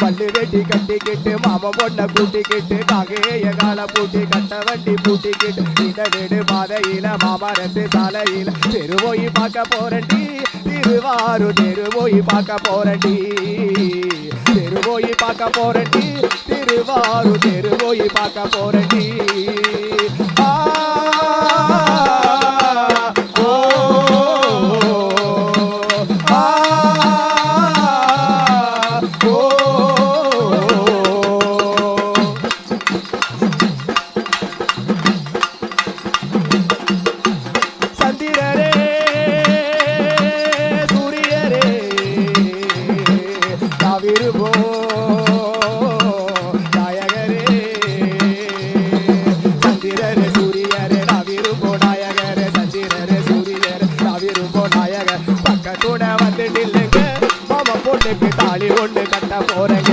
பல்லு வெட்டி கட்டிக்கிட்டு மாம பொண்ணை கூட்டிக்கிட்டு காகைய கால பூட்டி கட்ட வண்டி பூட்டிக்கிட்டு இந்த வீடு பாதையில மாமரத்து சாலையில தெருவோய் பார்க்க போறண்டி திருவாரு தெரு போய் பார்க்க போறண்டி தெரு போய் பார்க்க போறண்டி திருவாரு தெரு போய் பார்க்க போறண்டி மாமா பொண்ணுக்கு தாலி ஒண்ணு கட்ட போறேங்க.